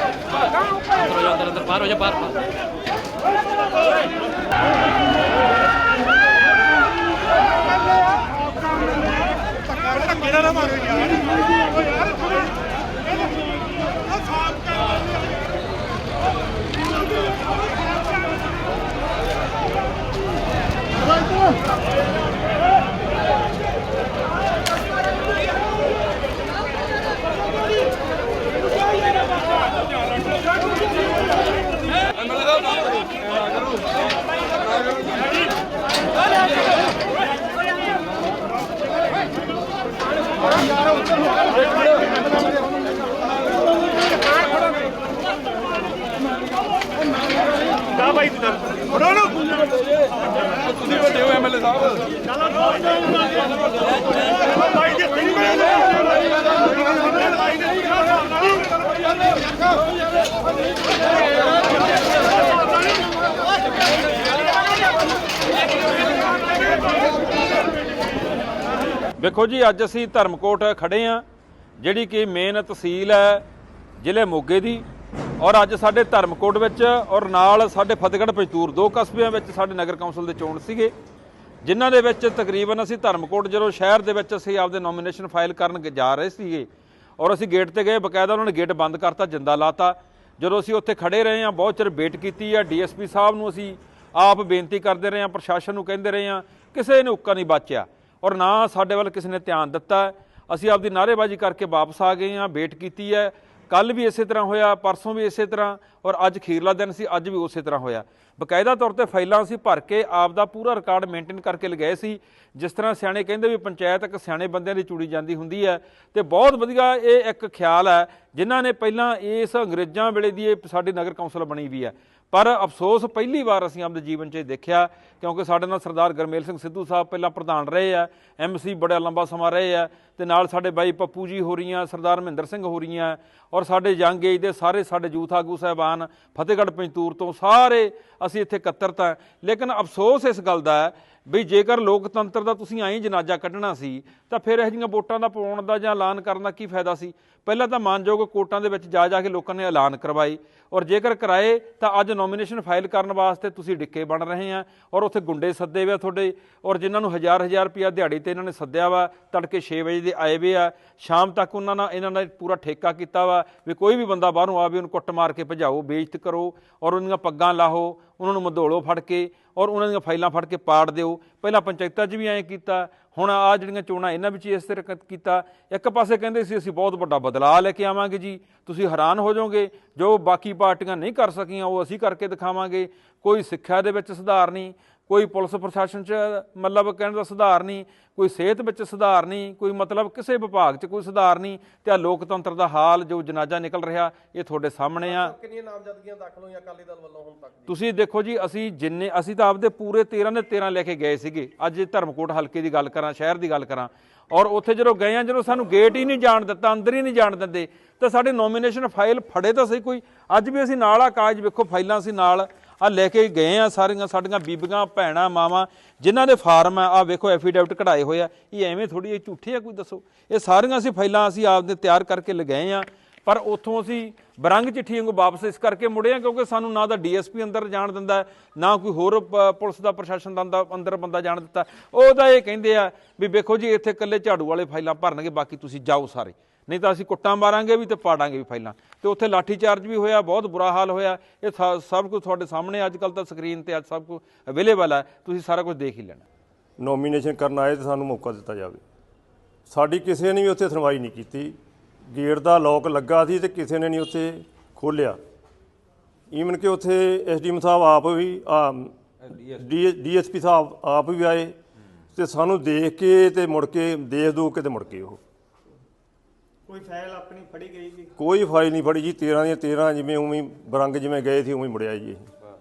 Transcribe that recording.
ਅੰਦਰ ਅੰਦਰ ਅੰਦਰ ਬਾਹਰ ਹੋ ਜਾ ਬਾਹਰ ਬਾਹਰ। ਵੇਖੋ ਜੀ, ਅੱਜ ਅਸੀਂ ਧਰਮਕੋਟ ਖੜੇ ਆ ਜਿਹੜੀ ਕਿ ਮੇਨ ਤਹਿਸੀਲ ਹੈ ਜ਼ਿਲ੍ਹੇ ਮੋਗੇ ਦੀ ਔਰ ਅੱਜ ਸਾਡੇ ਧਰਮਕੋਟ ਵਿੱਚ ਔਰ ਨਾਲ ਸਾਡੇ ਫਤਿਹਗੜ੍ਹ ਪਜਤੂਰ ਦੋ ਕਸਬਿਆਂ ਵਿੱਚ ਸਾਡੇ ਨਗਰ ਕੌਂਸਲ ਦੇ ਚੋਣ ਸੀਗੇ। ਜਿਨ੍ਹਾਂ ਦੇ ਵਿੱਚ ਤਕਰੀਬਨ ਅਸੀਂ ਧਰਮਕੋਟ ਜਦੋਂ ਸ਼ਹਿਰ ਦੇ ਵਿੱਚ ਅਸੀਂ ਆਪਦੇ ਨੋਮੀਨੇਸ਼ਨ ਫਾਈਲ ਕਰਨ ਜਾ ਰਹੇ ਸੀਗੇ ਔਰ ਅਸੀਂ ਗੇਟ ਤੇ ਗਏ, ਬਕਾਇਦਾ ਉਹਨਾਂ ਨੇ ਗੇਟ ਬੰਦ ਕਰਤਾ, ਜਿੰਦਾ ਲਾਤਾ। ਜਦੋਂ ਅਸੀਂ ਉੱਥੇ ਖੜੇ ਰਹੇ ਹਾਂ, ਬਹੁਤ ਚਿਰ ਵੇਟ ਕੀਤੀ ਹੈ ਡੀਐਸਪੀ ਸਾਹਿਬ ਨੂੰ ਅਸੀਂ ਆਪ ਬੇਨਤੀ ਕਰਦੇ ਰਹੇ ਹਾਂ, ਪ੍ਰਸ਼ਾਸਨ ਨੂੰ ਕਹਿੰਦੇ ਰਹੇ ਹਾਂ, ਕਿਸੇ ਨੇ ਉੱਕਾ ਨਹੀਂ ਬਾਚਿਆ ਔਰ ਨਾ ਸਾਡੇ ਵੱਲ ਕਿਸੇ ਨੇ ਧਿਆਨ ਦਿੱਤਾ। ਅਸੀਂ ਆਪਦੀ ਨਾਅਰੇਬਾਜ਼ੀ ਕਰਕੇ ਵਾਪਸ ਆ ਗਏ ਹਾਂ ਵੇਟ ਕੀਤੀ ਹੈ। ਕੱਲ ਵੀ ਇਸੇ ਤਰ੍ਹਾਂ ਹੋਇਆ, ਪਰਸੋਂ ਵੀ ਇਸੇ ਤਰ੍ਹਾਂ ਔਰ ਅੱਜ ਖੀਰਲਾ ਦਿਨ ਸੀ, ਅੱਜ ਵੀ ਉਸੇ ਤਰ੍ਹਾਂ ਹੋਇਆ। ਬਕਾਇਦਾ ਤੌਰ ਤੇ ਫਾਈਲਾਂ ਅਸੀਂ ਭਰ ਕੇ ਆਪ ਦਾ ਪੂਰਾ ਰਿਕਾਰਡ ਮੇਨਟੇਨ ਕਰਕੇ ਲਗਾਏ ਸੀ। ਜਿਸ ਤਰ੍ਹਾਂ ਸਿਆਣੇ ਕਹਿੰਦੇ ਵੀ ਪੰਚਾਇਤ ਇੱਕ ਸਿਆਣੇ ਬੰਦਿਆਂ ਦੀ ਚੂੜੀ ਜਾਂਦੀ ਹੁੰਦੀ ਹੈ ਤੇ ਬਹੁਤ ਵਧੀਆ ਇਹ ਇੱਕ ਖਿਆਲ ਹੈ, ਜਿਨ੍ਹਾਂ ਨੇ ਪਹਿਲਾਂ ਇਸ ਅੰਗਰੇਜ਼ਾਂ ਵੇਲੇ ਦੀ ਇਹ ਸਾਡੀ ਨਗਰ ਕੌਂਸਲ ਬਣੀ ਵੀ ਹੈ। ਪਰ ਅਫਸੋਸ ਪਹਿਲੀ ਵਾਰ ਅਸੀਂ ਆਪਣੇ ਜੀਵਨ 'ਚ ਦੇਖਿਆ, ਕਿਉਂਕਿ ਸਾਡੇ ਨਾਲ ਸਰਦਾਰ ਗਰਮੇਲ ਸਿੰਘ ਸਿੱਧੂ ਸਾਹਿਬ ਪਹਿਲਾਂ ਪ੍ਰਧਾਨ ਰਹੇ ਆ ਐਮਸੀ ਬੜਾ ਲੰਬਾ ਸਮਾਂ ਰਹੇ ਆ ਤੇ ਨਾਲ ਸਾਡੇ ਬਾਈ ਪੱਪੂ ਜੀ ਹੋ ਰਹੀਆਂ, ਸਰਦਾਰ ਮਹਿੰਦਰ ਸਿੰਘ ਹੋ ਰਹੀਆਂ ਔਰ ਸਾਡੇ ਯੰਗ ਏਜ ਦੇ ਸਾਰੇ ਸਾਡੇ ਯੂਥ ਆਗੂ ਸਾਹਿਬਾਨ ਫਤਿਹਗੜ੍ਹ ਪੰਜਤੂਰ ਤੋਂ ਸਾਰੇ ਅਸੀਂ ਇੱਥੇ ਇਕੱਤਰਤ ਹਾਂ। ਲੇਕਿਨ ਅਫਸੋਸ ਇਸ ਗੱਲ ਦਾ ਹੈ ਵੀ ਜੇਕਰ ਲੋਕਤੰਤਰ ਦਾ ਤੁਸੀਂ ਐਂ ਜਨਾਜ਼ਾ ਕੱਢਣਾ ਸੀ, ਤਾਂ ਫਿਰ ਇਹੋ ਜਿਹੀਆਂ ਵੋਟਾਂ ਦਾ ਪਾਉਣ ਦਾ ਜਾਂ ਐਲਾਨ ਕਰਨ ਦਾ ਕੀ ਫਾਇਦਾ ਸੀ? ਪਹਿਲਾਂ ਤਾਂ ਮਾਨਯੋਗ ਕੋਰਟਾਂ ਦੇ ਵਿੱਚ ਜਾ ਜਾ ਕੇ ਲੋਕਾਂ ਨੇ ਐਲਾਨ ਕਰਵਾਏ ਔਰ ਜੇਕਰ ਕਰਾਏ, ਤਾਂ ਅੱਜ ਨੋਮੀਨੇਸ਼ਨ ਫਾਈਲ ਕਰਨ ਵਾਸਤੇ ਤੁਸੀਂ ਡਿੱਕੇ ਬਣ ਰਹੇ ਆ ਔਰ ਉੱਥੇ ਗੁੰਡੇ ਸੱਦੇ ਵੇ ਤੁਹਾਡੇ ਔਰ ਜਿਨ੍ਹਾਂ ਨੂੰ ਹਜ਼ਾਰ ਹਜ਼ਾਰ ਰੁਪਿਆ ਦਿਹਾੜੀ ਤੇ ਇਹਨਾਂ ਨੇ ਸੱਦਿਆ ਵਾ ਤੜਕੇ 6 ਵਜੇ ਦੇ ਆਏ ਵੇ ਆ, ਸ਼ਾਮ ਤੱਕ ਉਹਨਾਂ ਨਾਲ, ਇਹਨਾਂ ਨੇ ਪੂਰਾ ਠੇਕਾ ਕੀਤਾ ਵਾ ਵੀ ਕੋਈ ਵੀ ਬੰਦਾ ਬਾਹਰੋਂ ਆਵੇ, ਉਹਨੂੰ ਕੁੱਟ ਮਾਰ ਕੇ ਭਜਾਓ, ਬੇਇੱਜ਼ਤ ਕਰੋ ਔਰ ਉਹਨਾਂ ਦੀਆਂ ਪੱਗਾਂ ਲਾਹੋ, ਉਹਨਾਂ ਨੂੰ ਮਧੋਲੋ ਫੜ ਕੇ ਔਰ ਉਹਨਾਂ ਦੀਆਂ ਫਾਈਲਾਂ ਫੜ ਕੇ ਪਾੜ ਦਿਓ। ਪਹਿਲਾਂ ਪੰਚਾਇਤਾਂ 'ਚ ਵੀ ਐਂ ਕੀਤਾ, ਹੁਣ ਆ ਜਿਹੜੀਆਂ ਚੋਣਾਂ ਇਹਨਾਂ ਵਿੱਚ ਇਸ ਤਰ੍ਹਾਂ ਕੀਤਾ। ਇੱਕ ਪਾਸੇ ਕਹਿੰਦੇ ਸੀ, ਅਸੀਂ ਬਹੁਤ ਵੱਡਾ ਬਦਲਾਅ ਲੈ ਕੇ ਆਵਾਂਗੇ ਜੀ, ਤੁਸੀਂ ਹੈਰਾਨ ਹੋ ਜਾਓਗੇ, ਜੋ ਬਾਕੀ ਪਾਰਟੀਆਂ ਨਹੀਂ ਕਰ ਸਕੀਆਂ, ਉਹ ਅਸੀਂ ਕਰਕੇ ਦਿਖਾਵਾਂਗੇ, ਕੋਈ ਸਿੱਖਿਆ ਦੇ ਵਿੱਚ ਸੁਧਾਰ ਨਹੀਂ। ਕੋਈ ਪੁਲਿਸ ਪ੍ਰਸ਼ਾਸਨ 'ਚ ਮਤਲਬ ਕਹਿਣ ਦਾ ਸੁਧਾਰ ਨਹੀਂ ਕੋਈ ਸਿਹਤ ਵਿੱਚ ਸੁਧਾਰ ਨਹੀਂ ਕੋਈ ਮਤਲਬ ਕਿਸੇ ਵਿਭਾਗ 'ਚ ਕੋਈ ਸੁਧਾਰ ਨਹੀਂ ਤੇ ਆ ਲੋਕਤੰਤਰ ਦਾ ਹਾਲ ਜੋ ਜਨਾਜ਼ਾ ਨਿਕਲ ਰਿਹਾ ਇਹ ਤੁਹਾਡੇ ਸਾਹਮਣੇ ਆ। ਕਿੰਨੀਆਂ ਨਾਮਜ਼ਦਗੀਆਂ ਦਾਖਲ ਹੋਈਆਂ ਅਕਾਲੀ ਦਲ ਵੱਲੋਂ ਹੁਣ ਤੱਕ ਤੁਸੀਂ ਦੇਖੋ ਜੀ ਅਸੀਂ ਜਿੰਨੇ ਅਸੀਂ ਤਾਂ ਆਪਦੇ ਪੂਰੇ 13 ਦੇ 13 ਲੈ ਕੇ ਗਏ ਸੀਗੇ। ਅੱਜ ਧਰਮਕੋਟ ਹਲਕੇ ਦੀ ਗੱਲ ਕਰਾਂ ਸ਼ਹਿਰ ਦੀ ਗੱਲ ਕਰਾਂ। ਔਰ ਉੱਥੇ ਜਦੋਂ ਗਏ ਆ ਜਦੋਂ ਸਾਨੂੰ ਗੇਟ ਹੀ ਨਹੀਂ ਜਾਣ ਦਿੱਤਾ ਅੰਦਰ ਹੀ ਨਹੀਂ ਜਾਣ ਦਿੰਦੇ ਤਾਂ ਸਾਡੇ ਨੋਮੀਨੇਸ਼ਨ ਫਾਈਲ ਫੜੇ ਤਾਂ ਸਹੀ ਕੋਈ। ਅੱਜ ਵੀ ਅਸੀਂ ਨਾਲ ਆ ਕਾਗਜ਼ ਵੇਖੋ ਫਾਈਲਾਂ ਅਸੀਂ ਨਾਲ। ਆ ਲੈ ਕੇ ਗਏ ਆ ਸਾਰੀਆਂ ਸਾਡੀਆਂ ਬੀਬੀਆਂ, ਭੈਣਾਂ, ਮਾਵਾਂ, ਜਿਨ੍ਹਾਂ ਦੇ ਫਾਰਮ ਆ ਆ ਵੇਖੋ ਐਫੀਡੈਵਿਟ ਕਢਾਏ ਹੋਏ ਆ। ਇਹ ਐਵੇਂ ਥੋੜੀ ਇਹ ਝੂਠੇ ਆ ਕੋਈ ਦੱਸੋ? ਇਹ ਸਾਰੀਆਂ ਅਸੀਂ ਫਾਈਲਾਂ ਅਸੀਂ ਆਪਦੇ ਤਿਆਰ ਕਰਕੇ ਲਗਾਏ ਆ, ਪਰ ਉੱਥੋਂ ਅਸੀਂ ਬਰੰਗ ਚਿੱਠੀ ਵਾਂਗੂ ਵਾਪਸ ਇਸ ਕਰਕੇ ਮੁੜੇ ਆ, ਕਿਉਂਕਿ ਸਾਨੂੰ ਨਾ ਤਾਂ ਡੀਐਸਪੀ ਅੰਦਰ ਜਾਣ ਦਿੰਦਾ, ਨਾ ਕੋਈ ਹੋਰ ਪ- ਪੁਲਿਸ ਦਾ ਪ੍ਰਸ਼ਾਸਨ ਦਾ ਅੰਦਰ- ਅੰਦਰ ਬੰਦਾ ਜਾਣ ਦਿੱਤਾ। ਉਹ ਤਾਂ ਇਹ ਕਹਿੰਦੇ ਆ ਵੀ ਵੇਖੋ ਜੀ, ਇੱਥੇ ਇਕੱਲੇ ਝਾੜੂ ਵਾਲੇ ਫਾਈਲਾਂ ਭਰਨਗੇ, ਬਾਕੀ ਤੁਸੀਂ ਜਾਓ ਸਾਰੇ। ਨਹੀਂ ਤਾਂ ਅਸੀਂ ਕੁੱਟਾਂ ਮਾਰਾਂਗੇ ਵੀ ਤੇ ਪਾੜਾਂਗੇ ਵੀ ਫਾਈਲਾਂ। ਤੇ ਉੱਥੇ ਲਾਠੀ ਚਾਰਜ ਵੀ ਹੋਇਆ ਬਹੁਤ ਬੁਰਾ ਹਾਲ ਹੋਇਆ। ਇਹ ਸਭ ਕੁਝ ਤੁਹਾਡੇ ਸਾਹਮਣੇ ਅੱਜ ਕੱਲ ਤਾਂ ਸਕਰੀਨ ਤੇ ਅੱਜ ਸਭ ਕੁਝ ਅਵੇਲੇਬਲ ਹੈ ਤੁਸੀਂ ਸਾਰਾ ਕੁਝ ਦੇਖ ਹੀ ਲੈਣਾ। ਨੋਮੀਨੇਸ਼ਨ ਕਰਨ ਆਏ ਤੇ ਸਾਨੂੰ ਮੌਕਾ ਦਿੱਤਾ ਜਾਵੇ। ਸਾਡੀ ਕਿਸੇ ਨੇ ਵੀ ਉੱਥੇ ਸੁਣਵਾਈ ਨਹੀਂ ਕੀਤੀ। ਗੇਟ ਦਾ ਲੋਕ ਲੱਗਾ ਸੀ ਤੇ ਕਿਸੇ ਨੇ ਨਹੀਂ ਉੱਥੇ ਖੋਲ੍ਹਿਆ। ਈਵਨ ਕਿ ਉੱਥੇ ਐਸਡੀਐਮ ਸਾਹਿਬ ਆਪ ਵੀ ਡੀਐਸਪੀ ਸਾਹਿਬ ਆਪ ਵੀ ਆਏ। ਤੇ ਸਾਨੂੰ ਦੇਖ ਕੇ ਤੇ ਮੁੜ ਕੇ ਦੇਖ ਦੋ ਕੇ ਤੇ ਮੁੜ ਕੇ ਉਹ। ਕੋਈ ਫਾਈਲ ਆਪਣੀ ਫੜੀ ਗਈ ਜੀ? ਕੋਈ ਫਾਈਲ ਨਹੀਂ ਫੜੀ ਜੀ 13 ਦੀਆਂ 13 ਜਿਵੇਂ ਉਵੇਂ ਹੀ, ਬਰੰਗ ਜਿਵੇਂ ਗਏ ਸੀ, ਉਵੇਂ ਹੀ ਮੁੜਿਆ ਜੀ ਇਹ।